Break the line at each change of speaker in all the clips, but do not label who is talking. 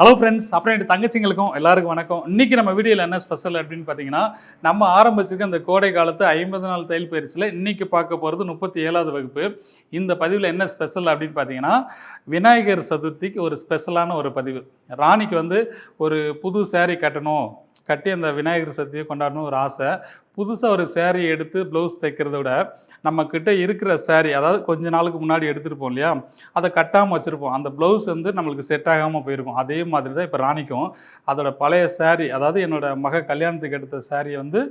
Hello friends அப்புறம் என் தங்கச்சிங்களுக்கும் எல்லாருக்கும் வணக்கம். இன்னைக்கு நம்ம வீடியோவில் என்ன ஸ்பெஷல் அப்படின்னு பார்த்தீங்கன்னா நம்ம ஆரம்பிச்சிருக்க இந்த கோடை காலத்து ஐம்பது நாள் தையல் பயிற்சியில் இன்னைக்கு பார்க்க போகிறது முப்பத்தி ஏழாவது வகுப்பு. இந்த பதிவில் என்ன ஸ்பெஷல் அப்படின்னு பார்த்தீங்கன்னா விநாயகர் சதுர்த்திக்கு ஒரு ஸ்பெஷலான ஒரு பதிவு. ராணிக்கு வந்து ஒரு புது சேரீ கட்டணும் கட்டி அந்த விநாயகர் சதுர்த்தியை கொண்டாடணும் ஒரு ஆசை. புதுசாக ஒரு சேரீ எடுத்து ப்ளவுஸ் தைக்கிறத விட நம்மக்கிட்ட இருக்கிற சாரீ அதாவது கொஞ்ச நாளுக்கு முன்னாடி எடுத்துருப்போம் இல்லையா? அதை கட்டாமல் வச்சுருப்போம். அந்த ப்ளவுஸ் வந்து நம்மளுக்கு செட் ஆகாமல் போயிருக்கும். அதே மாதிரி தான் இப்போ ராணிக்கும். அதோட பழைய சாரீ அதாவது என்னோட மக கல்யாணத்துக்கு எடுத்த சாரீ வந்து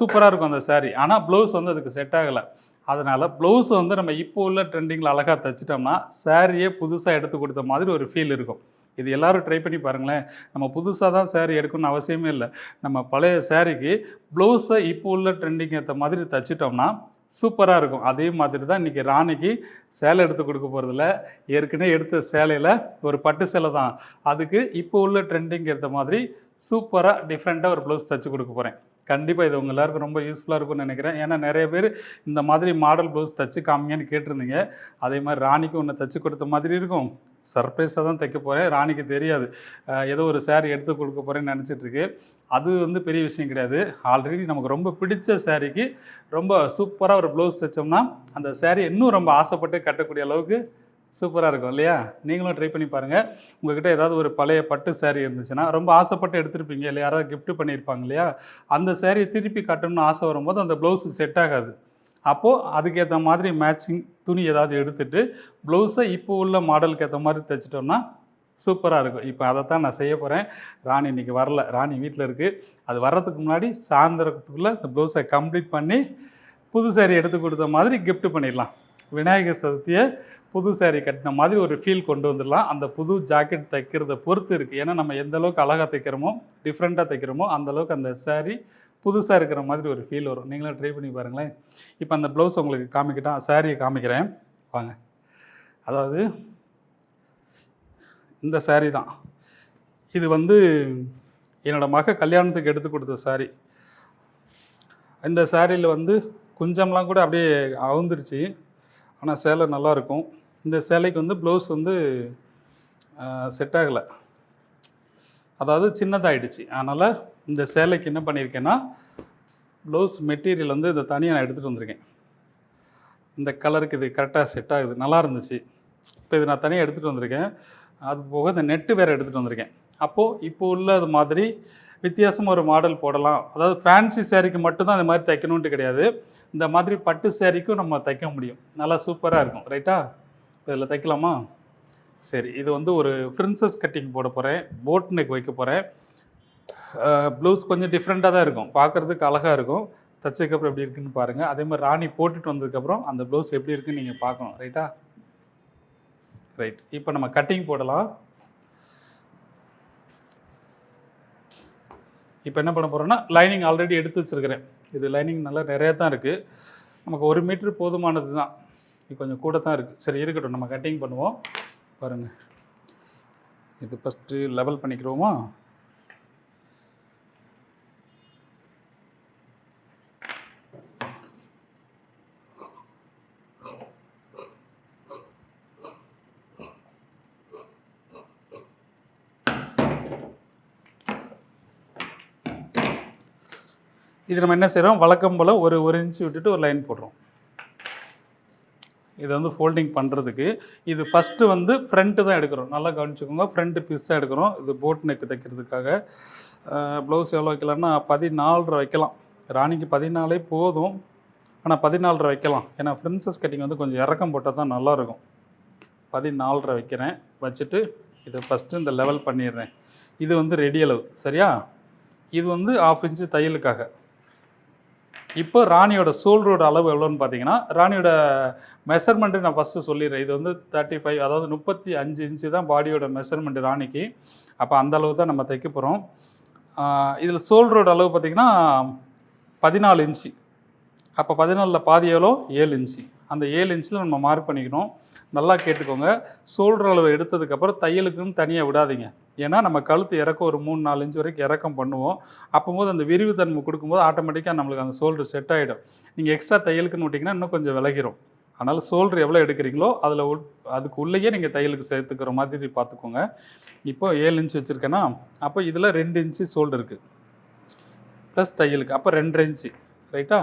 சூப்பராக இருக்கும் அந்த சாரீ ஆனால் ப்ளவுஸ் வந்து அதுக்கு செட் ஆகலை. அதனால் ப்ளவுஸ் வந்து நம்ம இப்போ உள்ள ட்ரெண்டிங்கில் அழகாக தைச்சிட்டோம்னா சாரியே புதுசாக எடுத்து கொடுத்த மாதிரி ஒரு ஃபீல் இருக்கும். இது எல்லாரும் ட்ரை பண்ணி பாருங்களேன். நம்ம புதுசாக தான் saree எடுக்கணும்னு அவசியமே இல்லை. நம்ம பழைய சேரீக்கு ப்ளவுஸை இப்போ உள்ள ட்ரெண்டிங் ஏற்ற மாதிரி தைச்சிட்டோம்னா சூப்பராக இருக்கும். அதே மாதிரி தான் இன்றைக்கி ராணிக்கு சேலை எடுத்து கொடுக்க போகிறதில்ல ஏற்கனவே எடுத்த சேலையில் ஒரு பட்டு சேலை தான். அதுக்கு இப்போ உள்ள ட்ரெண்டிங் ஏற்ற மாதிரி சூப்பராக டிஃப்ரெண்ட்டாக ஒரு ப்ளவுஸ் தைச்சி கொடுக்க போகிறேன் கண்டிப்பாக இது உங்கள் எல்லாருக்கும் ரொம்ப யூஸ்ஃபுல்லாக இருக்கும்னு நினைக்கிறேன். ஏன்னா நிறைய பேர் இந்த மாதிரி மாடல் ப்ளவுஸ் தச்சு காமிங்கன்னு கேட்டிருந்தீங்க. அதே மாதிரி ராணிக்கு ஒன்று தச்சு கொடுத்த மாதிரி இருக்கும். சர்ப்ரைஸாக தான் தைக்க போகிறேன் ராணிக்கு தெரியாது. ஏதோ ஒரு சேரீ எடுத்து கொடுக்க போகிறேன்னு நினச்சிட்ருக்கு அது வந்து பெரிய விஷயம் கிடையாது. ஆல்ரெடி நமக்கு ரொம்ப பிடிச்ச சேரீக்கு ரொம்ப சூப்பராக ஒரு ப்ளவுஸ் தைச்சோம்னா அந்த சேரீ இன்னும் ரொம்ப ஆசைப்பட்டு கட்டக்கூடிய அளவுக்கு சூப்பராக இருக்கும் இல்லையா? நீங்களும் ட்ரை பண்ணி பாருங்கள் உங்ககிட்ட ஏதாவது ஒரு பழைய பட்டு சேரீ இருந்துச்சுன்னா ரொம்ப ஆசைப்பட்டு எடுத்திருப்பீங்க இல்லை யாராவது கிஃப்ட் பண்ணியிருப்பாங்க இல்லையா? அந்த சேரீயை திருப்பி கட்டணும்னு ஆசை வரும்போது அந்த ப்ளவுஸு செட் ஆகாது. அப்போது அதுக்கேற்ற மாதிரி மேட்சிங் துணி ஏதாவது எடுத்துகிட்டு ப்ளவுஸை இப்போ உள்ள மாடலுக்கு ஏற்ற மாதிரி தைச்சிட்டோம்னா சூப்பராக இருக்கும். இப்போ அதை தான் நான் செய்ய போகிறேன் ராணி இன்றைக்கி வரல. ராணி வீட்டில் இருக்குது அது வர்றதுக்கு முன்னாடி சாயந்தரத்துக்குள்ளே இந்த ப்ளவுஸை கம்ப்ளீட் பண்ணி புது சேரீ எடுத்து கொடுத்த மாதிரி கிஃப்ட் பண்ணிடலாம். விநாயகர் சதுர்த்தியை புது சேரீ கட்டின மாதிரி ஒரு ஃபீல் கொண்டு வந்துடலாம். அந்த புது ஜாக்கெட் தைக்கிறத பொறுத்து இருக்குது ஏன்னா நம்ம எந்த அளவுக்கு அழகாக தைக்கிறோமோ டிஃப்ரெண்ட்டாக தைக்கிறோமோ அந்த அளவுக்கு அந்த சேரீ புதுசாக இருக்கிற மாதிரி ஒரு ஃபீல் வரும். நீங்களும் ட்ரை பண்ணி பாருங்களேன். இப்போ அந்த ப்ளவுஸ் உங்களுக்கு காமிக்கிட்டா? சாரியை காமிக்கிறேன். வாங்க. அதாவது இந்த சாரீ தான். இது வந்து என்னோட மக கல்யாணத்துக்கு எடுத்து கொடுத்த saree. இந்த சாரியில் வந்து குஞ்சம்லாம் கூட அப்படியே அவுந்துருச்சு. ஆனால் சேலை நல்லாயிருக்கும் இந்த சேலைக்கு வந்து ப்ளவுஸ் வந்து செட் ஆகலை. அதாவது சின்னதாகிடுச்சு அதனால் இந்த சேலைக்கு என்ன பண்ணியிருக்கேன்னா ப்ளவுஸ் மெட்டீரியல் வந்து இதை தனியாக நான் எடுத்துகிட்டு வந்திருக்கேன். இந்த கலருக்கு இது கரெக்டாக செட் ஆகுது. நல்லா இருந்துச்சு. இப்போ இது நான் தனியாக எடுத்துகிட்டு வந்திருக்கேன். அது போக இந்த நெட்டு வேறு எடுத்துகிட்டு வந்திருக்கேன். அப்போது இப்போ உள்ளது மாதிரி வித்தியாசமாக ஒரு மாடல் போடலாம். அதாவது ஃபேன்சி சேரீக்கு மட்டும்தான் இந்த மாதிரி தைக்கணுன்ட்டு கிடையாது. இந்த மாதிரி பட்டு சேரீக்கும் நம்ம தைக்க முடியும். நல்லா சூப்பராக இருக்கும். ரைட்டா இதில் தைக்கலாமா? சரி இது வந்து ஒரு பிரின்சஸ் கட்டிங் போட போகிறேன் போட் நெக் வைக்க போகிறேன் ப்ளவுஸ் கொஞ்சம் டிஃப்ரெண்ட்டாக தான் இருக்கும். பார்க்குறதுக்கு அழகாக இருக்கும். தச்சதுக்கப்புறம் எப்படி இருக்குன்னு பாருங்கள் அதே மாதிரி ராணி போட்டுட்டு வந்ததுக்கப்புறம் அந்த ப்ளவுஸ் எப்படி இருக்குன்னு நீங்கள் பார்க்கணும். ரைட்டா ரைட் இப்போ நம்ம கட்டிங் போடலாம். இப்போ என்ன பண்ண போகிறோன்னா லைனிங் ஆல்ரெடி எடுத்து வச்சுருக்கிறேன். இது லைனிங் நல்லா நிறைய தான் இருக்குது நமக்கு ஒரு மீட்ரு போதுமானது தான். இது கொஞ்சம் கூட தான் இருக்குது சரி இருக்கட்டும். நம்ம கட்டிங் பண்ணுவோம். பாருங்கள் இது ஃபஸ்ட்டு லெவல் பண்ணிக்கிறோமா? இது நம்ம என்ன செய்கிறோம் வழக்கம் போல் ஒரு ஒரு இன்ச்சு விட்டுட்டு ஒரு லைன் போடுறோம். இது வந்து ஃபோல்டிங் பண்ணுறதுக்கு இது ஃபஸ்ட்டு வந்து ஃப்ரண்ட்டு தான் எடுக்கிறோம். நல்லா கவனிச்சுக்கோங்க. ஃப்ரண்ட்டு பீஸ் தான் எடுக்கிறோம். இது போட் நெக்கு தைக்கிறதுக்காக. ப்ளவுஸ் எவ்வளோ வைக்கலாம்னா பதினாலரை வைக்கலாம். ராணிக்கு பதினாலே போதும். ஆனால் பதினாலரை வைக்கலாம். ஏன்னா ஃப்ரின்சஸ் கட்டிங் வந்து கொஞ்சம் இறக்கம் போட்டால் தான் நல்லாயிருக்கும் பதினாலரை வைக்கிறேன். வச்சுட்டு இதை ஃபஸ்ட்டு இந்த லெவல் பண்ணிடுறேன். இது வந்து ரெடி அளவு. சரியா? இது வந்து ஆஃப் இன்ச்சு தையலுக்காக. இப்போ ராணியோட ஷோல்டரோட அளவு எவ்வளோன்னு பார்த்தீங்கன்னா ராணியோட மெஷர்மெண்ட்டு நான் ஃபஸ்ட்டு சொல்லிடுறேன். இது வந்து தேர்ட்டி ஃபைவ் அதாவது முப்பத்தி அஞ்சு இன்ச்சு தான் பாடியோட மெஷர்மெண்ட் ராணிக்கு. அப்போ அந்த அளவு தான் நம்ம தைக்க போகிறோம் இதில் சோல்ரோட அளவு பார்த்திங்கன்னா பதினாலு இன்ச்சு அப்போ பதினாலில் பாதி எவ்வளோ? ஏழு இன்ச்சு அந்த ஏழு இன்ச்சில் நம்ம மார்க் பண்ணிக்கணும். நல்லா கேட்டுக்கோங்க. ஷோல்டர் அளவு எடுத்ததுக்கப்புறம் தையலுக்குன்னு தனியாக விடாதீங்க. ஏன்னா நம்ம கழுத்து இறக்கம் ஒரு மூணு நாலு இன்ச் வரைக்கும் இறக்கம் பண்ணுவோம். அப்போது அந்த விரிவு தன்மை கொடுக்கும்போது ஆட்டோமேட்டிக்காக நம்மளுக்கு அந்த ஷோல்டர் செட் ஆகிடும் நீங்கள் எக்ஸ்ட்ரா தையலுக்குன்னு விட்டிங்கன்னா இன்னும் கொஞ்சம் விலகிரும். அதனால் சோல்டர் எவ்வளோ எடுக்கிறீங்களோ அதில் அதுக்கு உள்ளேயே நீங்கள் தையலுக்கு சேர்த்துக்கிற மாதிரி பார்த்துக்கோங்க. இப்போ ஏழு இன்ச் வச்சுருக்கேன்னா அப்போ இதில் ரெண்டு இன்ச்சு சோல்டர் இருக்குது ப்ளஸ் தையலுக்கு. அப்போ ரெண்டரை இன்ச்சு. ரைட்டா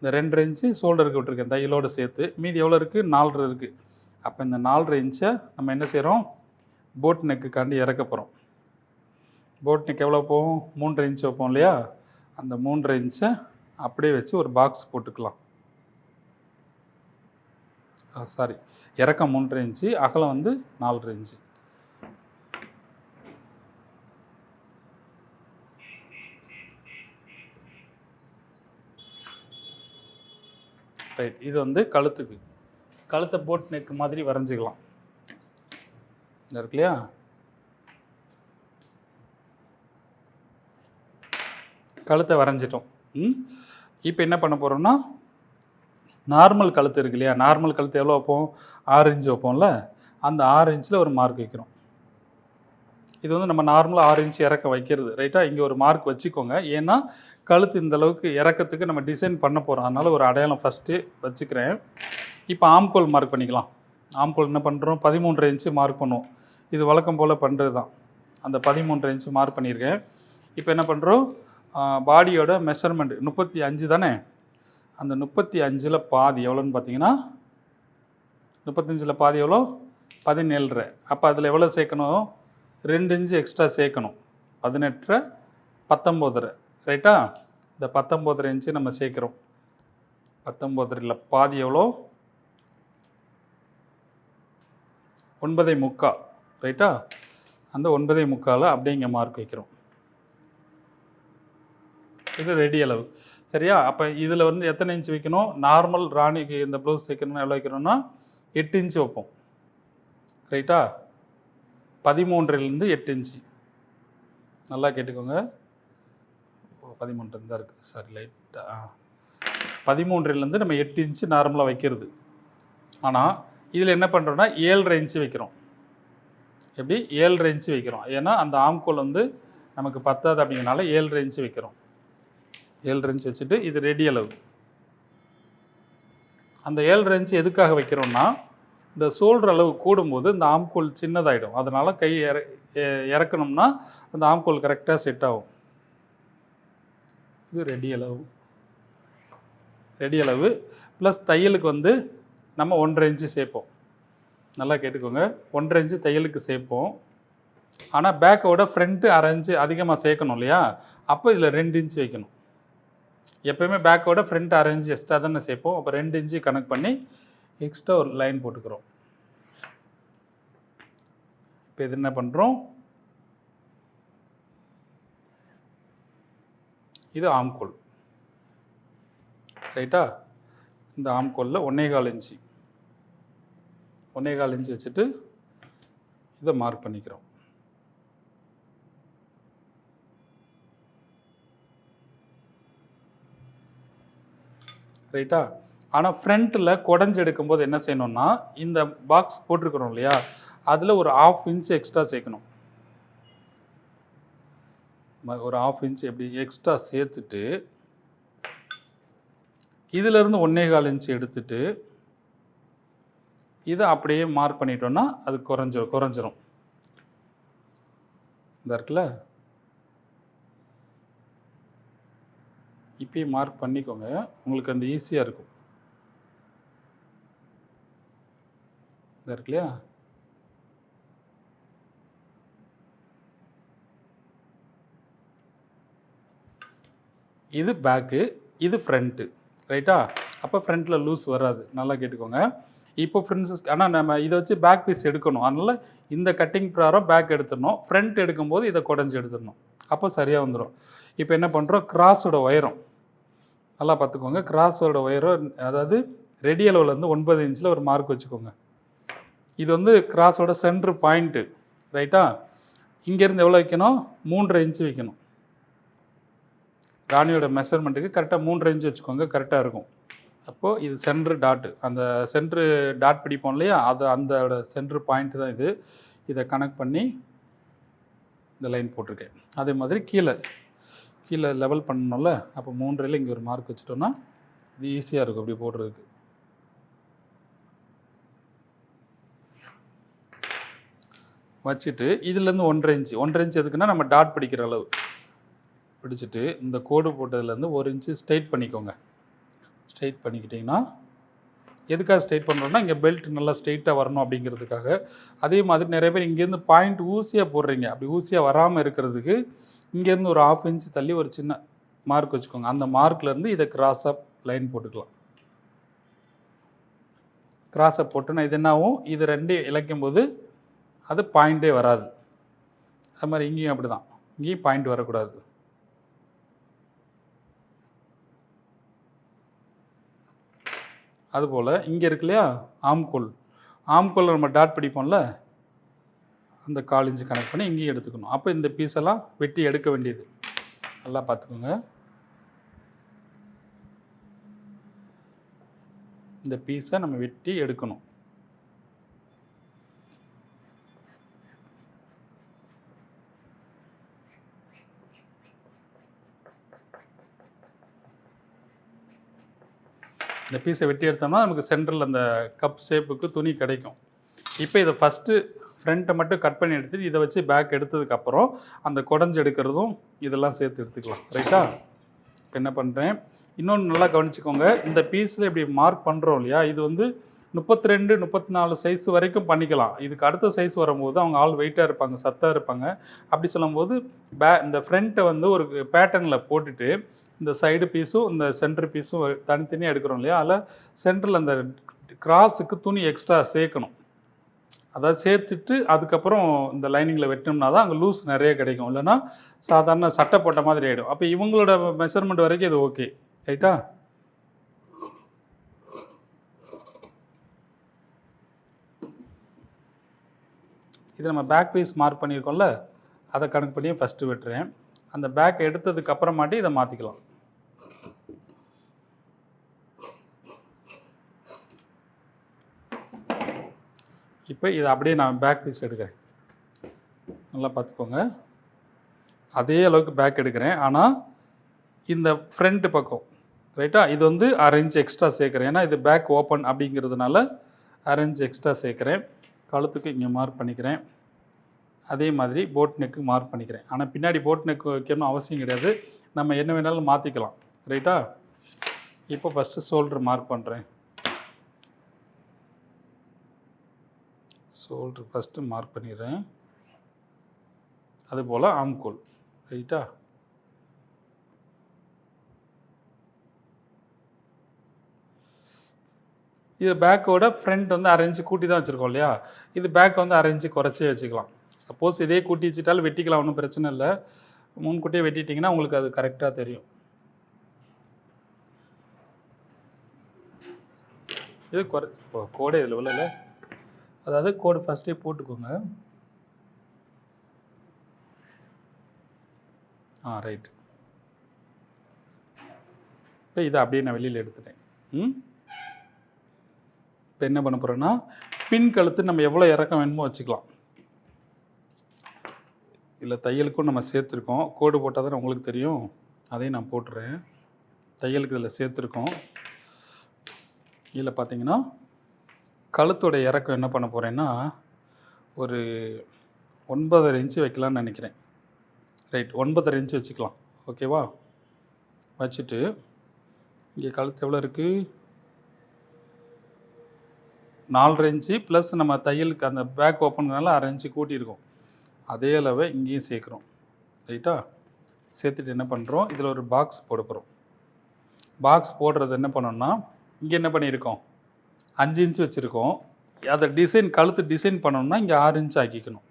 இந்த ரெண்டரை இன்ச்சு ஷோல்டருக்கு விட்டுருக்கேன். தையலோடு சேர்த்து. மீதி எவ்வளோ இருக்குது நாலரை இருக்குது அப்போ இந்த நாலரை இன்ச்சை நம்ம என்ன செய்கிறோம் போட் நெக்குக்காண்டி இறக்க போகிறோம் போட் நெக் எவ்வளோ போகும்? மூன்றரை இன்ச் வைப்போம் இல்லையா? அந்த மூன்றரை இன்ச்சை அப்படியே வச்சு ஒரு பாக்ஸ் போட்டுக்கலாம். சாரி இறக்கம் மூன்றரை இன்ச்சு அகலம் வந்து நாலரை இன்ச்சு ரைட் இது வந்து கழுத்துக்கு. கழுத்தை போட் நெக் மாதிரி வரைஞ்சிக்கலாம். இருக்கு இல்லையா? கழுத்தை வரைஞ்சிட்டோம். ம்? இப்போ என்ன பண்ண போகிறோம்னா நார்மல் கழுத்து இருக்கு இல்லையா? நார்மல் கழுத்து எவ்வளோ வைப்போம்? ஆறு இன்ச் வைப்போம்ல? அந்த ஆறு இன்ச்சில் ஒரு மார்க் வைக்கிறோம். இது வந்து நம்ம நார்மலாக ஆறு இன்ச்சு இறக்க வைக்கிறது ரைட்டா இங்கே ஒரு மார்க் வச்சுக்கோங்க. ஏன்னா கழுத்து இந்த அளவுக்கு இறக்கத்துக்கு நம்ம டிசைன் பண்ண போகிறோம் அதனால் ஒரு அடையாளம் ஃபஸ்ட்டு வச்சுக்கிறேன். இப்போ ஆம்கோல் மார்க் பண்ணிக்கலாம். ஆம்கோல் என்ன பண்ணுறோம் பதிமூன்று இன்ச்சு மார்க் பண்ணுவோம். இது வழக்கம் போல் பண்ணுறது தான். அந்த பதிமூன்று இன்ச்சு மார்க் பண்ணியிருக்கேன். இப்போ என்ன பண்ணுறோம் பாடியோட மெஷர்மெண்ட் முப்பத்தி அஞ்சு தானே? அந்த முப்பத்தி அஞ்சில் பாதி எவ்வளோன்னு பார்த்தீங்கன்னா முப்பத்தஞ்சில் பாதி எவ்வளோ? பதினேழரை. அப்போ அதில் எவ்வளோ சேர்க்கணும்? ரெண்டு இன்ச்சு எக்ஸ்ட்ரா சேர்க்கணும். பதினெட்டரை பத்தொம்போதரை ரைட்டா இந்த பத்தொம்போதரை இன்ச்சு நம்ம சேர்க்குறோம். பத்தொம்போதரையில் பாதி எவ்வளோ? ஒன்பதை முக்கால். ரைட்டா அந்த ஒன்பதே முக்கால் அப்படியே இங்கே மார்க் வைக்கிறோம். இது ரெடி அளவு. சரியா? அப்போ இதில் வந்து எத்தனை இன்ச் வைக்கணும்? நார்மல் ராணிக்கு இந்த ப்ளவுஸ் வைக்கணும்னு எவ்வளோ வைக்கணும்னா எட்டு இன்ச்சு வைப்போம். ரைட்டா பதிமூன்றுலேருந்து எட்டு இன்ச்சு நல்லா கேட்டுக்கோங்க. பதிமூன்று தான் இருக்குது சாரி லைட்டாக பதிமூன்றிலேருந்து நம்ம எட்டு இன்ச்சு நார்மலாக வைக்கிறது. ஆனால் இதில் என்ன பண்ணுறோன்னா ஏழரை இன்ச்சு வைக்கிறோம். எப்படி? ஏழரை இன்ச்சு வைக்கிறோம். ஏன்னா அந்த ஆம்கோல் வந்து நமக்கு பத்தாது அப்படிங்கிறனால ஏழரை இன்ச்சு வைக்கிறோம். ஏழரை இன்ச்சு வச்சுட்டு இது ரெடி அளவு. அந்த ஏழரை இன்ச்சு எதுக்காக வைக்கிறோம்னா இந்த சோல்டர் அளவு கூடும்போது இந்த ஆம்கோல் சின்னதாகிடும் அதனால் கை இற எ- இறக்கணும்னா அந்த ஆம்கோல் கரெக்டாக செட் ஆகும். இது ரெடி அளவு. ரெடி அளவு. ப்ளஸ் தையலுக்கு வந்து நம்ம ஒன்றரை இன்ச்சு சேர்ப்போம். நல்லா கேட்டுக்கோங்க. ஒன்றரை இன்ச்சு தையலுக்கு சேர்ப்போம். ஆனால் பேக்கோட ஃப்ரண்ட்டு அரை இன்ச்சு அதிகமாக சேர்க்கணும் இல்லையா? அப்போ இதில் ரெண்டு இன்ச்சு வைக்கணும். எப்போயுமே பேக்கோட ஃப்ரண்ட் அரை இன்ச்சு எக்ஸ்ட்ரா தானே சேர்ப்போம். அப்போ ரெண்டு இன்ச்சு கனெக்ட் பண்ணி எக்ஸ்ட்ரா ஒரு லைன் போட்டுக்கிறோம். இப்போ இது என்ன பண்ணுறோம் இது ஆம்கோல் ரைட்டா இந்த ஆம்கோலில் ஒன்னே கால் இன்ச்சு ஒன்னே கால் இன்ச்சு வச்சுட்டு இதை மார்க் பண்ணிக்கிறோம். ரைட்டா ஆனால் ஃப்ரண்ட்டில் குடஞ்சி எடுக்கும்போது என்ன செய்யணும்னா இந்த பாக்ஸ் போட்டிருக்கிறோம் இல்லையா? அதில் ஒரு ஆஃப் இன்ச் எக்ஸ்ட்ரா சேர்க்கணும். ஒரு ஆஃப் இன்ச் எப்படி எக்ஸ்ட்ரா சேர்த்துட்டு இதிலிருந்து ஒன்னே கால் இன்ச் எடுத்துட்டு இதை அப்படியே மார்க் பண்ணிட்டோன்னா அது குறைஞ்சி குறைஞ்சிரும். இந்த இருக்குல்ல? இப்பயே மார்க் பண்ணிக்கோங்க. உங்களுக்கு அந்த ஈஸியாக இருக்கும். இந்த இருக்கு இல்லையா? இது பேக்கு இது ஃப்ரண்ட்டு ரைட்டா அப்போ ஃப்ரண்ட்டில் லூஸ் வராது. நல்லா கேட்டுக்கோங்க. இப்போ ஃப்ரெண்ட்ஸ் ஆனால் நம்ம இதை வச்சு பேக் பீஸ் எடுக்கணும். அதனால் இந்த கட்டிங் ப்ராரம் பேக் எடுத்துடணும். ஃப்ரண்ட் எடுக்கும்போது இதை குடஞ்சி எடுத்துடணும். அப்போ சரியாக வந்துடும் இப்போ என்ன பண்ணுறோம் கிராஸோட உயரம். நல்லா பார்த்துக்கோங்க. கிராஸோட உயரம் அதாவது ரெடி அளவுலேருந்து ஒன்பது இன்ச்சில் ஒரு மார்க் வச்சுக்கோங்க. இது வந்து கிராஸோட சென்ட்ரு பாயிண்ட்டு ரைட்டா இங்கேருந்து எவ்வளோ வைக்கணும்? மூன்றரை இன்ச்சு வைக்கணும். ராணியோட மெஷர்மெண்ட்டுக்கு கரெக்டாக மூன்றரை இன்ச்சு வச்சுக்கோங்க. கரெக்டாக இருக்கும். அப்போது இது சென்ட்ரு டாட்டு அந்த சென்ட்ரு டாட் பிடிப்போம் இல்லையா? அது அந்த சென்ட்ரு பாயிண்ட்டு தான் இது. இதை கனெக்ட் பண்ணி இந்த லைன் போட்டிருக்கேன். அதே மாதிரி கீழே. கீழே லெவல் பண்ணணும்ல? அப்போ மூன்றையில் இங்கே ஒரு மார்க் வச்சுட்டோன்னா இது ஈஸியாக இருக்கும். அப்படி போடுறதுக்கு. வச்சுட்டு இதுலேருந்து ஒன்றரை இன்ச்சு ஒன்றரை இன்ச்சு எதுக்குன்னா நம்ம டாட் பிடிக்கிற அளவு. பிடிச்சிட்டு இந்த கோடு போட்டதுலேருந்து ஒரு இன்ச்சு ஸ்ட்ரைட் பண்ணிக்கோங்க. ஸ்ட்ரெயிட் பண்ணிக்கிட்டிங்கன்னா எதுக்காக ஸ்ட்ரெயிட் பண்ணுறோன்னா இங்கே பெல்ட் நல்லா ஸ்ட்ரெயிட்டாக வரணும் அப்படிங்கிறதுக்காக. அதே மாதிரி நிறைய பேர் இங்கேருந்து பாயிண்ட் ஊசியாக போடுறீங்க. அப்படி ஊசியாக வராமல் இருக்கிறதுக்கு இங்கேருந்து ஒரு ஆஃப் இன்ச் தள்ளி ஒரு சின்ன மார்க் வச்சுக்கோங்க. அந்த மார்க்லேருந்து இதை கிராஸாக லைன் போட்டுக்கலாம். கிராஸை போட்டோன்னா இது என்னாகும்? இது ரெண்டையும் இழைக்கும் போது அது பாயிண்டே வராது. அது மாதிரி இங்கேயும் அப்படி தான் இங்கேயும் பாயிண்ட் வரக்கூடாது. அதுபோல் இங்கே இருக்கு இல்லையா? ஆம்கோல். ஆம்கோலில் நம்ம டாட் பிடிப்போம்ல? அந்த கால் இன்ச்சு கனெக்ட் பண்ணி இங்கேயும் எடுத்துக்கணும். அப்போ இந்த பீஸ் எல்லாம் வெட்டி எடுக்க வேண்டியது. நல்லா பார்த்துக்கோங்க. இந்த பீஸை நம்ம வெட்டி எடுக்கணும். இந்த பீஸை வெட்டி எடுத்தோம்னா நமக்கு சென்டரில் அந்த கப் ஷேப்புக்கு துணி கிடைக்கும். இப்போ இதை ஃபஸ்ட்டு ஃப்ரண்ட்டை மட்டும் கட் பண்ணி எடுத்துட்டு இதை வச்சு பேக் எடுத்ததுக்கப்புறம் அந்த குடஞ்சி எடுக்கிறதும் இதெல்லாம் சேர்த்து எடுத்துக்கலாம். ரைட்டா இப்போ என்ன பண்ணுறேன் இன்னொன்று நல்லா கவனிச்சுக்கோங்க. இந்த பீஸில் இப்படி மார்க் பண்ணுறோம் இல்லையா? இது வந்து முப்பத்தி ரெண்டு முப்பத்தி நாலு சைஸ் வரைக்கும் பண்ணிக்கலாம். இதுக்கு அடுத்த சைஸ் வரும்போது அவங்க ஆள் வெயிட்டாக இருப்பாங்க சத்தாக இருப்பாங்க. அப்படி சொல்லும்போது பே இந்த ஃப்ரண்ட்டை வந்து ஒரு பேட்டர்னில் போட்டுட்டு இந்த சைடு பீஸும் இந்த சென்டர் பீஸும் தனித்தனியாக எடுக்கிறோம் இல்லையா? அதில் சென்டரில் அந்த கிராஸுக்கு துணி எக்ஸ்ட்ரா சேர்க்கணும். அதை சேர்த்துட்டு அதுக்கப்புறம் இந்த லைனிங்கில் வெட்டினோம்னா தான் அங்கே லூஸ் நிறைய கிடைக்கும். இல்லைன்னா சாதாரண சட்டை போட்ட மாதிரி ஆகிடும் அப்போ இவங்களோட மெஷர்மெண்ட் வரைக்கும் இது ஓகே ரைட்டா இது நம்ம பேக் பீஸ் மார்க் பண்ணியிருக்கோம்ல அதை கணக்கு பண்ணி ஃபஸ்ட்டு வெட்டுறேன். அந்த பேக் எடுத்ததுக்கு அப்புறமாட்டி இதை மாற்றிக்கலாம் இப்போ இதை அப்படியே நான் பேக் பீஸ் எடுக்கிறேன். நல்லா பார்த்துக்கோங்க. அதே அளவுக்கு பேக் எடுக்கிறேன். ஆனால் இந்த ஃப்ரண்ட் பக்கம் ரைட்டா இது வந்து அரேஞ்ச் எக்ஸ்ட்ரா சேர்க்குறேன். ஏன்னா இது பேக் ஓப்பன் அப்படிங்கிறதுனால அரேஞ்ச் எக்ஸ்ட்ரா சேர்க்குறேன். கழுத்துக்கு இங்கே மார்க் பண்ணிக்கிறேன். அதே மாதிரி போட் நெக்கு மார்க் பண்ணிக்கிறேன். ஆனால் பின்னாடி போட் நெக் வைக்கணும் அவசியம் கிடையாது. நம்ம என்ன வேணாலும் மாற்றிக்கலாம் ரைட்டா இப்போ ஃபஸ்ட்டு ஷோல்டர் மார்க் பண்ணுறேன் ஷோல்டர் ஃபஸ்ட்டு மார்க் பண்ணிடுறேன். அதுபோல் ஆம்கோல் ரைட்டா இது பேக்கோட ஃப்ரண்ட் வந்து அரைஞ்சு கூட்டி தான் வச்சுருக்கோம் இல்லையா? இது பேக் வந்து அரைஞ்சு குறைச்சே வச்சுக்கலாம். சப்போஸ் இதே கூட்டி வச்சுட்டாலும் வெட்டிக்கலாம் ஒன்றும் பிரச்சனை இல்லை. முன்கூட்டியே வெட்டிட்டிங்கன்னா உங்களுக்கு அது கரெக்டாக தெரியும். இது குறை கோடை இதில் உள்ளல அதாவது கோடு ஃபஸ்ட்டே போட்டுக்கோங்க. ஆ ரைட் இப்போ இதை அப்படியே நான் வெளியில் எடுத்துட்டேன். ம்? இப்போ என்ன பண்ண போகிறேன்னா பின் கழுத்து நம்ம எவ்வளோ இறக்கம் வேணுமோ வச்சுக்கலாம். இல்லை தையலுக்கும் நம்ம சேர்த்துருக்கோம். கோடு போட்டால் தானே உங்களுக்கு தெரியும். அதையும் நான் போட்டுறேன். தையலுக்கு இதில் சேர்த்துருக்கோம். இதில் பார்த்தீங்கன்னா கழுத்தோட இறக்கம் என்ன பண்ண போகிறேன்னா ஒரு ஒன்பதரை இன்ச்சு வைக்கலான்னு நினைக்கிறேன். ரைட் ஒன்பதரை இன்ச்சு வச்சுக்கலாம். ஓகேவா வச்சுட்டு இங்கே கழுத்து எவ்வளோ இருக்குது நாலரை இன்ச்சு ப்ளஸ் நம்ம தையலுக்கு அந்த பேக் ஓப்பனுனால அரை இன்ச்சு கூட்டியிருக்கோம். அதே அளவை இங்கேயும் சேர்க்குறோம். ரைட்டா சேர்த்துட்டு என்ன பண்ணுறோம் இதில் ஒரு பாக்ஸ் போட போகிறோம் பாக்ஸ் போடுறது என்ன பண்ணோம்னா இங்கே என்ன பண்ணியிருக்கோம்? அஞ்சு இன்ச்சு வச்சுருக்கோம். அதை டிசைன் கழுத்து டிசைன் பண்ணணும்னா இங்கே ஆறு இன்ச் ஆக்கிக்கணும்.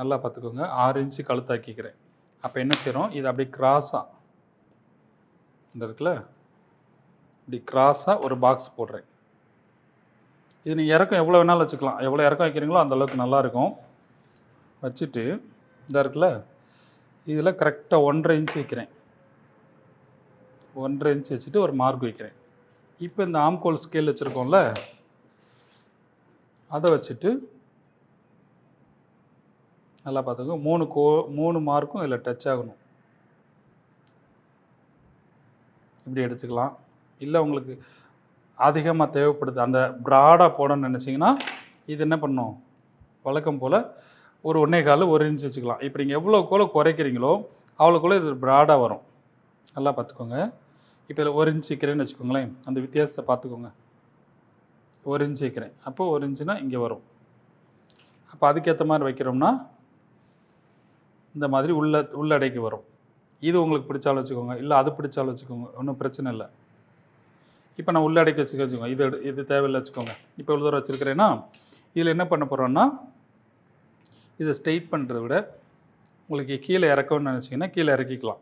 நல்லா பார்த்துக்கோங்க. ஆறு இன்ச்சு கழுத்து ஆக்கிக்கிறேன். அப்போ என்ன செய்கிறோம் இது அப்படியே கிராஸாக இந்த இருக்குல்ல? இப்படி கிராஸாக ஒரு பாக்ஸ் போடுறேன். இது நீங்கள் இறக்கம் எவ்வளோ வேணாலும் வச்சுக்கலாம். எவ்வளோ இறக்கம் வைக்கிறீங்களோ அந்த அளவுக்கு நல்லாயிருக்கும் வச்சுட்டு இதாக இருக்குல்ல? இதில் கரெக்டாக ஒன்றரை இன்ச்சு வைக்கிறேன். ஒன்றரை இன்ச்சு வச்சுட்டு ஒரு மார்க் வைக்கிறேன். இப்போ இந்த ஆம்கோல் ஸ்கேல் வச்சுருக்கோம்ல அதை வச்சுட்டு நல்லா பார்த்துக்கோ மூணு கோ மூணு மார்க்கும் இதில் டச் ஆகணும். இப்படி எடுத்துக்கலாம். இல்லை உங்களுக்கு அதிகமாக தேவைப்படுது அந்த ப்ராடாக போடணும்னு நினச்சிங்கன்னா இது என்ன பண்ணும்? வழக்கம் போல் ஒரு ஒன்றே கால் ஒரு இன்ச் வச்சுக்கலாம். இப்போ நீங்கள் எவ்வளோக்குள்ள குறைக்கிறீங்களோ அவ்வளோக்குள்ள இது ப்ராடாக வரும். நல்லா பார்த்துக்கோங்க. இப்போ இதில் ஒரு இன்ச் வைக்கிறேன்னு வச்சுக்கோங்களேன். அந்த வித்தியாசத்தை பார்த்துக்கோங்க. ஒரு இன்ச் வைக்கிறேன் அப்போ ஒரு இன்ச்சுனா இங்கே வரும். அப்போ அதுக்கேற்ற மாதிரி வைக்கிறோம்னா இந்த மாதிரி உள்ள உள்ளடைக்கு வரும். இது உங்களுக்கு பிடிச்சாலும் வச்சுக்கோங்க. இல்லை அது பிடிச்சாலும் வச்சுக்கோங்க. ஒன்றும் பிரச்சனை இல்லை. இப்போ நான் உள்ளடக்கி வச்சுக்க வச்சுக்கோங்க. இது எடு- இது தேவையில்லை வச்சுக்கோங்க. இப்போ இவ்வளோ தூரம் வச்சுருக்கிறேன்னா இதில் என்ன பண்ண போகிறோன்னா இதை ஸ்ட்ரெயிட் பண்ணுறத விட உங்களுக்கு கீழே இறக்கணும்னு நினச்சிங்கன்னா கீழே இறக்கிக்கலாம்.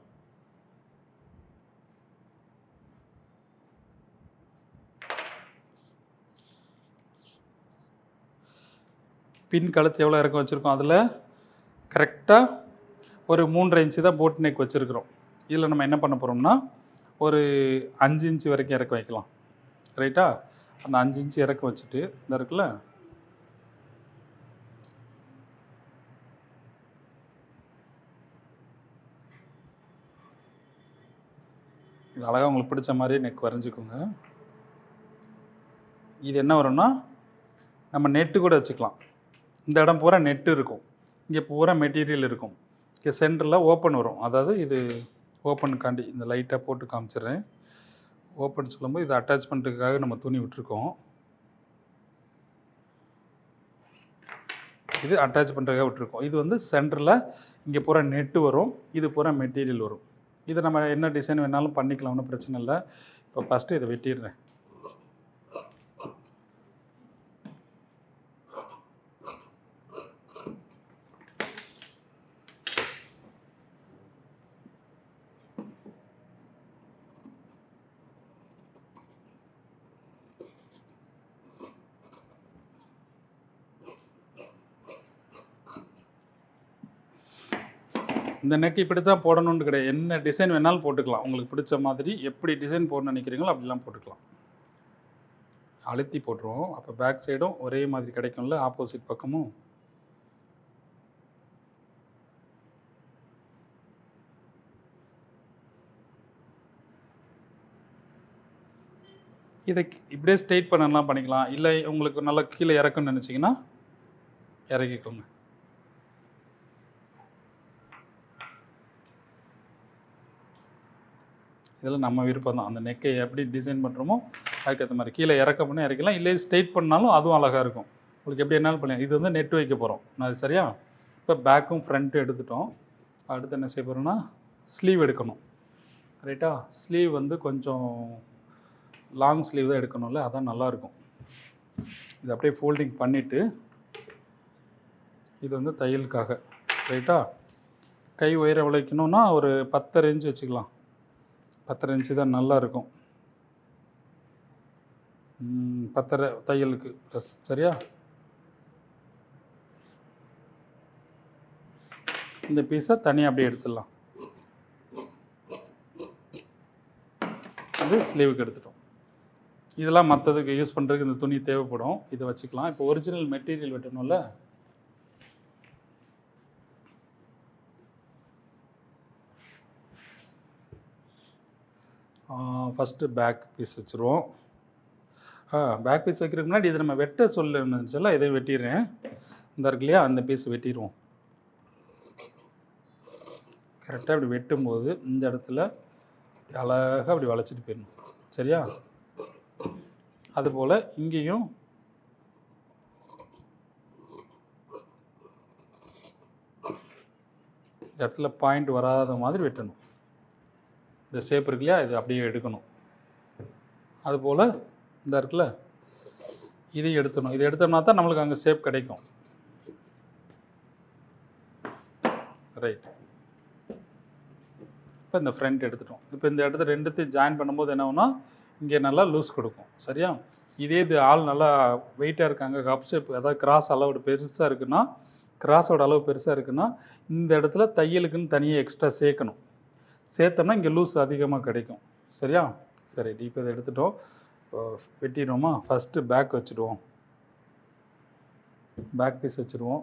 பின் கழுத்து எவ்வளோ இறக்கம் வச்சுருக்கோம்? அதில் கரெக்டாக ஒரு மூன்றரை இன்ச்சு தான் போட் நெக் வச்சுருக்குறோம். இதில் நம்ம என்ன பண்ண போகிறோம்னா ஒரு அஞ்சு இன்ச்சு வரைக்கும் இறக்க வைக்கலாம். ரைட்டா அந்த அஞ்சு இன்ச்சு இறக்க வச்சுட்டு இந்த இருக்குல்ல? இது அழகாக உங்களுக்கு பிடிச்ச மாதிரி நெக் வரைஞ்சிக்கோங்க. இது என்ன வரும்னா நம்ம நெட்டு கூட வச்சுக்கலாம். இந்த இடம் பூரா நெட்டு இருக்கும். இங்கே பூரா மெட்டீரியல் இருக்கும். இங்கே சென்டரில் ஓப்பன் வரும். அதாவது இது ஓப்பனுக்காண்டி இந்த லைட்டாக போட்டு காமிச்சிடுறேன். ஓப்பன் சொல்லும்போது இது அட்டாச்மெண்ட்டுக்காக நம்ம துணி விட்டுருக்கோம். இது அட்டாச் பண்ணுறதுக்காக விட்டுருக்கோம். இது வந்து சென்டரில் இங்கே பூரா நெட்டு வரும். இது பூரா மெட்டீரியல் வரும். இதை நம்ம என்ன டிசைன் வேணாலும் பண்ணிக்கலாம் ஒன்றும் பிரச்சனை இல்லை. இப்போ ஃபஸ்ட்டு இதை வெட்டிடுறேன். இந்த நெக் இப்படி தான் போடணும்னு கிடையாது. என்ன டிசைன் வேணாலும் போட்டுக்கலாம். உங்களுக்கு பிடிச்ச மாதிரி எப்படி டிசைன் போடணும்னு நினைக்கிறீங்களோ அப்படிலாம் போட்டுக்கலாம். அழுத்தி போட்டுருவோம். அப்போ பேக் சைடும் ஒரே மாதிரி கிடைக்கும்ல. ஆப்போசிட் பக்கமும். இதை இப்படியே ஸ்ட்ரெயிட் பண்ணலாம் பண்ணிக்கலாம். இல்லை உங்களுக்கு நல்லா கீழே இறக்குன்னு நினச்சிங்கன்னா இறக்கிக்கோங்க. இதெல்லாம் நம்ம விருப்பம் தான். அந்த நெக்கை எப்படி டிசைன் பண்ணுறோமோ அதுக்கேற்ற மாதிரி கீழே இறக்க பண்ணி இறக்கலாம் இல்லை ஸ்ட்ரெயிட் பண்ணாலும் அதுவும் அழகாக இருக்கும். உங்களுக்கு எப்படி என்னாலும் பண்ணலாம். இது வந்து நெட் வைக்க போகிறோம் நான் அது சரியா? இப்போ பேக்கும் ஃப்ரண்ட்டும் எடுத்துட்டோம். அடுத்து என்ன செய்ய போகிறோன்னா ஸ்லீவ் எடுக்கணும். ரைட்டா ஸ்லீவ் வந்து கொஞ்சம் லாங் ஸ்லீவ் தான் எடுக்கணும்ல. அதான் நல்லாயிருக்கும் இது அப்படியே ஃபோல்டிங் பண்ணிவிட்டு இது வந்து தையலுக்காக. ரைட்டா கை உயர உழைக்கணும்னா ஒரு பத்தரை இன்ச் வச்சுக்கலாம். பத்தரை இன்ச்சு தான் நல்லா இருக்கும் பத்தரை தையலுக்கு. ப்ளஸ் சரியா? இந்த பீஸை தனியாக அப்படியே எடுத்துடலாம். அது ஸ்லீவுக்கு எடுத்துட்டோம். இதெல்லாம் மற்றதுக்கு யூஸ் பண்ணுறதுக்கு இந்த துணி தேவைப்படும். இதை வச்சுக்கலாம். இப்போ ஒரிஜினல் மெட்டீரியல் வெட்டணும்ல? ஃபஸ்ட்டு பேக் பீஸ் வச்சுருவோம். ஆ பேக் பீஸ் வைக்கிறதுக்கு முன்னாடி இதை நம்ம வெட்ட சொல்லுச்சுல இதை வெட்டிடுறேன். இந்த இருக்கு இல்லையா? அந்த பீஸ் வெட்டிடுவோம். கரெக்டாக இப்படி வெட்டும்போது இந்த இடத்துல அழகாக அப்படி வளைச்சிட்டு போயிடணும். சரியா? அதுபோல் இங்கேயும் இந்த இடத்துல பாயிண்ட் வராத மாதிரி வெட்டணும். இந்த ஷேப் இருக்கு இல்லையா இது அப்படியே எடுக்கணும். அதுபோல் இந்த இருக்குல்ல இதையும் எடுத்துடணும். இது எடுத்தோம்னா தான் நம்மளுக்கு அங்கே ஷேப் கிடைக்கும். ரைட் இப்போ இந்த ஃப்ரண்ட் எடுத்துட்டோம். இப்போ இந்த இடத்துல ரெண்டுத்தையும் ஜாயின் பண்ணும்போது என்ன ஆகும்னா இங்கே நல்லா லூஸ் கொடுக்கும். சரியா? இதே இது ஆள் நல்லா வெயிட்டாக இருக்காங்க கப் ஷேப் அதாவது கிராஸ் அளவோட பெருசாக இருக்குன்னா கிராஸோட அளவு பெருசாக இருக்குன்னா இந்த இடத்துல தையலுக்குன்னு தனியாக எக்ஸ்ட்ரா சேர்க்கணும். சேர்த்தோம்னா இங்கே லூஸ் அதிகமாக கிடைக்கும். சரியா? சரி டீப் இதை எடுத்துட்டோம். வெட்டிடுவோமா ஃபஸ்ட்டு பேக் வச்சுடுவோம். பேக் பீஸ் வச்சுருவோம்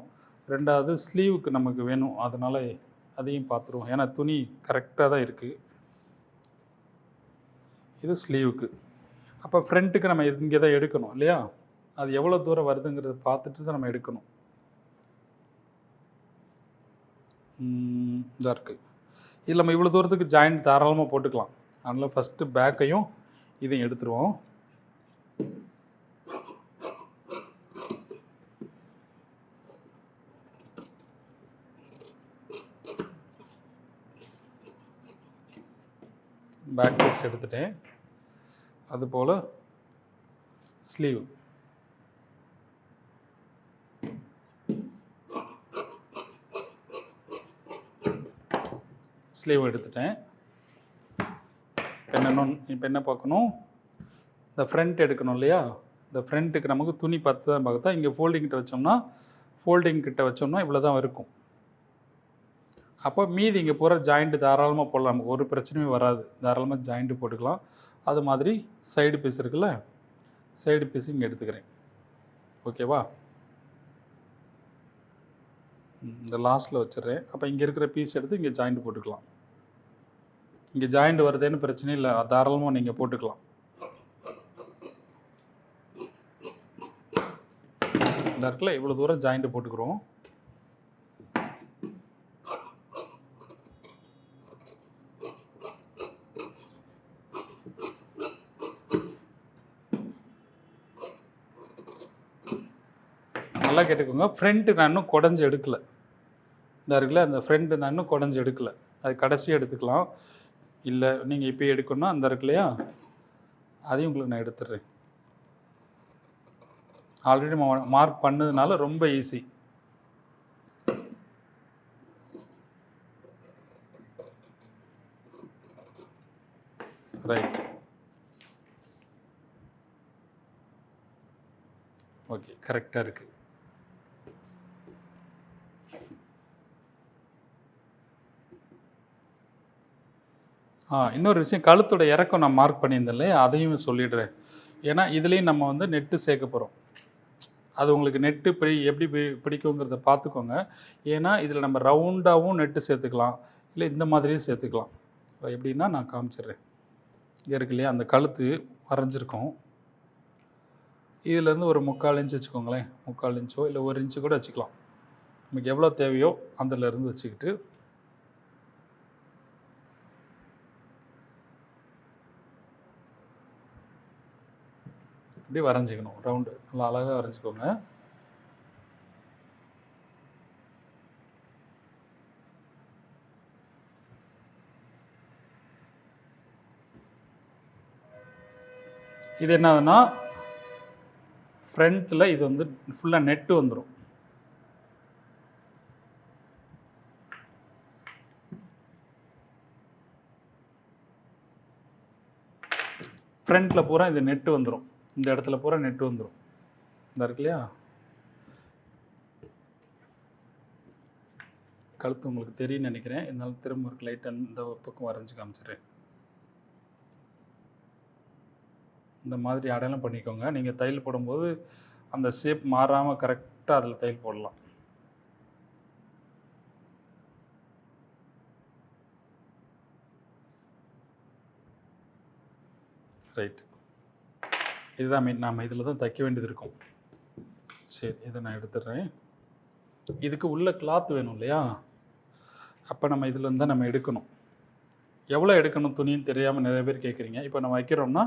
ரெண்டாவது ஸ்லீவுக்கு நமக்கு வேணும். அதனால் அதையும் பார்த்துருவோம். ஏன்னா துணி கரெக்டாக தான் இருக்குது இது ஸ்லீவுக்கு அப்போ ஃப்ரண்ட்டுக்கு நம்ம இங்கே தான் எடுக்கணும் இல்லையா? அது எவ்வளோ தூரம் வருதுங்கிறத பார்த்துட்டு தான் நம்ம எடுக்கணும். இதாக இருக்குது இதில் நம்ம இவ்வளோ தூரத்துக்கு ஜாயிண்ட் தாராளமாக போட்டுக்கலாம். அதனால் ஃபஸ்ட்டு பேக்கையும் இதையும் எடுத்துருவோம். பேக் பீஸ் எடுத்துட்டேன். அதுபோல் ஸ்லீவ் ஸ்லீவ் எடுத்துட்டேன். இப்போ என்ன இப்போ என்ன பார்க்கணும். இந்த ஃப்ரண்ட் எடுக்கணும் இல்லையா? இந்த ஃப்ரண்ட்டுக்கு நமக்கு துணி பார்த்து தான் பார்த்தா இங்கே ஃபோல்டிங் கிட்ட வச்சோம்னா ஃபோல்டிங் கிட்ட வச்சோம்னா இவ்வளோ தான் இருக்கும். அப்போ மீதி இங்கே பூரா ஜாயிண்ட்டு தாராளமாக போடலாம். நமக்கு ஒரு பிரச்சனையும் வராது. தாராளமாக ஜாயிண்ட்டு போட்டுக்கலாம். அது மாதிரி சைடு பீஸ் இருக்குல்ல? சைடு பீஸ் இங்கே எடுத்துக்கிறேன். ஓகேவா? இந்த லாஸ்ட்டில் வச்சிடுறேன். அப்போ இங்கே இருக்கிற பீஸ் எடுத்து இங்கே ஜாயிண்ட் போட்டுக்கலாம். இங்கே ஜாயிண்ட் வருதேன்னு பிரச்சனை இல்லை. தாராளமாக நீங்கள் போட்டுக்கலாம். இந்த இடத்துல இவ்வளோ தூரம் ஜாயிண்ட் போட்டுக்கிறோம். நல்லா கேட்டுக்கோங்க. ஃப்ரண்ட்டு நான் இன்னும் குடஞ்சி எடுக்கல. இந்த இருக்குல்ல அந்த ஃப்ரண்ட்டு நான் இன்னும் குடஞ்சி எடுக்கலை. அது கடைசியாக எடுத்துக்கலாம். இல்லை நீங்கள் இப்போ எடுக்கணும்னா அந்த இருக்கு இல்லையா? அதையும் உங்களுக்கு நான் எடுத்துடுறேன். ஆல்ரெடி மார்க் பண்ணதுனால ரொம்ப ஈஸி ரைட் ஓகே கரெக்டாக இருக்குது இன்னொரு விஷயம் கழுத்தோட இறக்கம் நான் மார்க் பண்ணியிருந்தேன் இல்லையா அதையும் சொல்லிடுறேன். ஏன்னா இதுலேயும் நம்ம வந்து நெட்டு சேர்க்க போகிறோம் அது உங்களுக்கு நெட்டு பிடி எப்படி பிடிக்குங்கிறத பார்த்துக்கோங்க. ஏன்னா இதில் நம்ம ரவுண்டாகவும் நெட்டு சேர்த்துக்கலாம். இல்லை இந்த மாதிரியும் சேர்த்துக்கலாம். எப்படின்னா நான் காமிச்சிடுறேன். இங்கே இருக்கு இல்லையா அந்த கழுத்து வரைஞ்சிருக்கோம். இதுலேருந்து ஒரு முக்கால் இன்ச்சு வச்சுக்கோங்களேன். முக்கால் இன்ச்சோ இல்லை ஒரு இன்ச்சு கூட வச்சுக்கலாம். நமக்கு எவ்வளோ தேவையோ அதில் இருந்து வச்சுக்கிட்டு இப்படி வரைஞ்சிக்கணும். ரவுண்டு நல்லா அழகாக வரைஞ்சிக்கோங்க. இது என்னதுன்னா ஃப்ரண்ட்டில் இது வந்து ஃபுல்லாக நெட்டு வந்துடும் ஃப்ரண்ட்டில் பூரா இது நெட்டு வந்துடும் இந்த இடத்துல பூரா நெட்டு வந்துடும் இந்த இருக்கு இல்லையா? கழுத்து உங்களுக்கு தெரியும்னு நினைக்கிறேன். இருந்தாலும் திரும்ப ஒரு லைட் அந்த பக்கம் வரைஞ்சி காமிச்சிடுறேன். இந்த மாதிரி அடையாளம் பண்ணிக்கோங்க. நீங்கள் தையல் போடும்போது அந்த ஷேப் மாறாமல் கரெக்டாக அதில் தையல் போடலாம். ரைட் இதுதான் மீன் நாம் இதில் தான் தைக்க வேண்டியது இருக்கும். சரி இதை நான் எடுத்துடுறேன். இதுக்கு உள்ள கிளாத் வேணும் இல்லையா? அப்போ நம்ம இதில் இருந்து தான் நம்ம எடுக்கணும். எவ்வளோ எடுக்கணும் துணின்னு தெரியாமல் நிறைய பேர் கேட்குறீங்க இப்போ நம்ம வைக்கிறோம்னா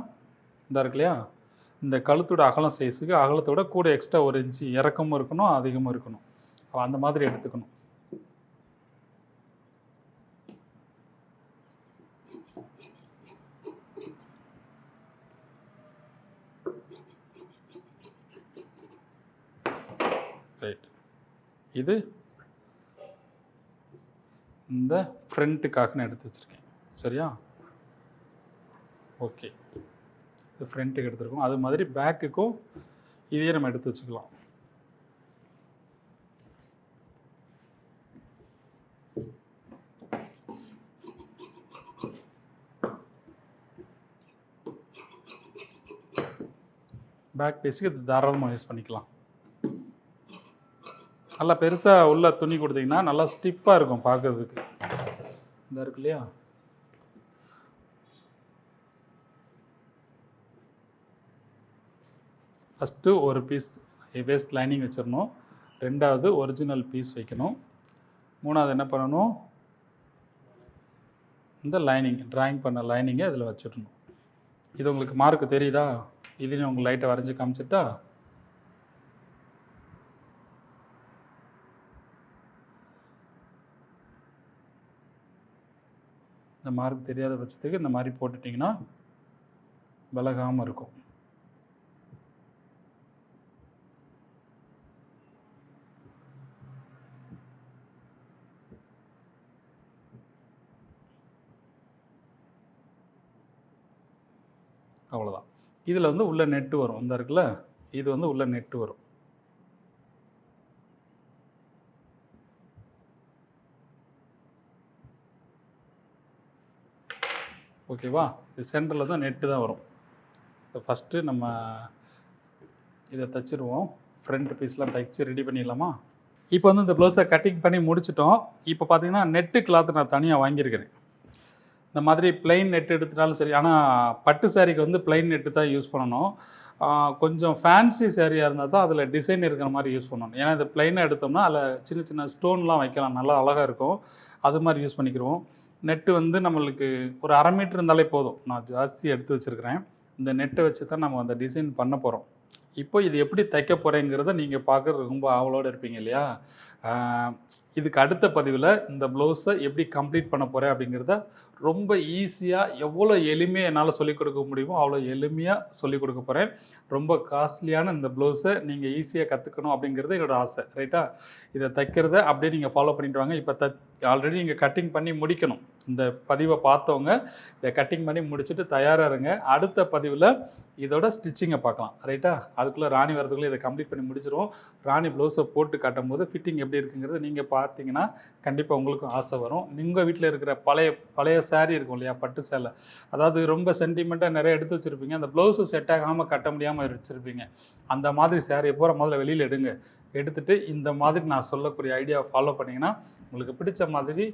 இந்த இருக்கு இல்லையா? இந்த கழுத்தோட அகலம் சைஸுக்கு அகலத்தோட கூட எக்ஸ்ட்ரா ஒரு இன்ச்சு இறக்கமும் இருக்கணும் அதிகமும் இருக்கணும். அந்த மாதிரி எடுத்துக்கணும் ரைட் இது இந்த ஃப்ரண்ட்டுக்காக நான் எடுத்து வச்சுருக்கேன். சரியா? ஓகே. இது ஃப்ரண்ட்டுக்கு எடுத்துருக்கோம். அது மாதிரி பேக்குக்கும் இதையே நம்ம எடுத்து வச்சுக்கலாம். பேக் பேஸுக்கு இது தாராளமாக யூஸ் பண்ணிக்கலாம். நல்லா பெருசாக உள்ள துணி கொடுத்தீங்கன்னா நல்லா ஸ்டிஃபாக இருக்கும் பார்க்கறதுக்கு. இந்த இருக்கு இல்லையா? ஃபஸ்ட்டு ஒரு பீஸ் வேஸ்ட் லைனிங் வச்சிடணும். ரெண்டாவது ஒரிஜினல் பீஸ் வைக்கணும். மூணாவது என்ன பண்ணணும்? இந்த லைனிங் ட்ராயிங் பண்ண லைனிங்கை இதில் வச்சிடணும். இது உங்களுக்கு மார்க் தெரியுதா? இதுன்னு உங்களுக்கு லைட்டை வரைஞ்சி காமிச்சிட்டா இந்த மார்க் தெரியாத பட்சத்துக்கு இந்த மாதிரி போட்டுட்டிங்கன்னா விலகாமல் இருக்கும். அவ்வளோதான் இதில் வந்து உள்ள நெட்டு வரும். இந்த இருக்குல்ல இது வந்து உள்ள நெட்டு வரும். ஓகேவா? இது சென்டரில் தான் நெட்டு தான் வரும். ஃபஸ்ட்டு நம்ம இதை தைச்சிருவோம். ஃப்ரண்ட் பீஸ்லாம் தைச்சி ரெடி பண்ணிடலாமா? இப்போ வந்து இந்த ப்ளவுஸை கட்டிங் பண்ணி முடிச்சிட்டோம். இப்போ பார்த்தீங்கன்னா நெட்டு கிளாத் நான் தனியாக வாங்கியிருக்கிறேன். இந்த மாதிரி பிளெயின் நெட் எடுத்துட்டாலும் சரி ஆனால் பட்டு சாரிக்கு வந்து பிளெயின் நெட்டு தான் யூஸ் பண்ணணும். கொஞ்சம் ஃபேன்சி சேரீயாக இருந்தால் தான் அதில் டிசைன் இருக்கிற மாதிரி யூஸ் பண்ணணும். ஏன்னா இது பிளைனாக எடுத்தோம்னா அதில் சின்ன சின்ன ஸ்டோன்லாம் வைக்கலாம். நல்லா அழகாக இருக்கும். அது மாதிரி யூஸ் பண்ணிக்கிறோம் நெட்டு வந்து நம்மளுக்கு ஒரு அரை மீட்டர் இருந்தாலே போதும். நான் ஜாஸ்தி எடுத்து வச்சுருக்கிறேன். இந்த நெட்டை வச்சு தான் நம்ம அந்த டிசைன் பண்ண போகிறோம் இப்போ இது எப்படி தைக்க போகிறேங்கிறத நீங்கள் பார்க்குறது ரொம்ப ஆவலோடு இருப்பீங்க இல்லையா? இதுக்கு அடுத்த பதிவில் இந்த ப்ளவுஸை எப்படி கம்ப்ளீட் பண்ண போகிறேன் அப்படிங்கிறத ரொம்ப ஈஸியாக எவ்வளோ எளிமையாக என்னால் சொல்லிக் கொடுக்க முடியுமோ அவ்வளோ எளிமையாக சொல்லிக் கொடுக்க போகிறேன் ரொம்ப காஸ்ட்லியான இந்த ப்ளவுஸை நீங்கள் ஈஸியாக கற்றுக்கணும் அப்படிங்கிறது என்னோட ஆசை. ரைட்டா இதை தைக்கிறத அப்படியே நீங்கள் ஃபாலோ பண்ணிட்டு வாங்க. இப்போ த ஆல்ரெடி நீங்கள் கட்டிங் பண்ணி முடிக்கணும். இந்த பதிவை பார்த்தவங்க இதை கட்டிங் பண்ணி முடிச்சுட்டு தயாராக இருங்க. அடுத்த பதிவில் இதோட ஸ்டிச்சிங்கை பார்க்கலாம். ரைட்டா அதுக்குள்ளே ராணி வரதுக்குள்ளே இதை கம்ப்ளீட் பண்ணி முடிச்சிருவோம். ராணி ப்ளவுஸை போட்டு காட்டும் போது ஃபிட்டிங் எப்படி இருக்குங்கிறது நீங்கள் பார்த்தீங்கன்னா கண்டிப்பாக உங்களுக்கும் ஆசை வரும். உங்கள் வீட்டில் இருக்கிற பழைய பழைய சேரீ இருக்கும் இல்லையா? பட்டு சேலை அதாவது ரொம்ப சென்டிமெண்ட்டாக நிறைய எடுத்து வச்சுருப்பீங்க. அந்த ப்ளவுஸு செட் ஆகாமல் கட்ட முடியாமல் வச்சுருப்பீங்க. அந்த மாதிரி சேரீயை பூரா முதல்ல வெளியில் எடுங்க. எடுத்துகிட்டு இந்த மாதிரி நான் சொல்லக்கூடிய ஐடியாவை ஃபாலோ பண்ணிங்கன்னா உங்களுக்கு பிடிச்ச மாதிரி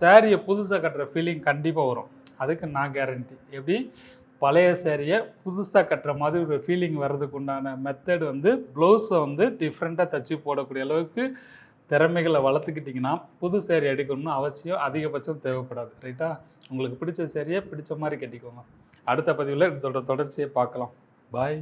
சேரீயை புதுசாக கட்டுற ஃபீலிங் கண்டிப்பாக வரும். அதுக்கு நான் கேரண்டி எப்படி? பழைய சேரீயை புதுசாக கட்டுற மாதிரி ஒரு ஃபீலிங் வர்றதுக்கு உண்டான மெத்தட் வந்து ப்ளவுஸை வந்து டிஃப்ரெண்ட்டாக தச்சு போடக்கூடிய அளவுக்கு திறமைகளை வளர்த்துக்கிட்டிங்கன்னா புது சேரீ எடுக்கணும்னு அவசியம் அதிகபட்சம் தேவைப்படாது. ரைட்டா உங்களுக்கு பிடிச்ச சேரீயை பிடிச்ச மாதிரி கட்டிக்கோங்க. அடுத்த பதிவில் இதோட தொடர்ச்சியை பார்க்கலாம். பாய்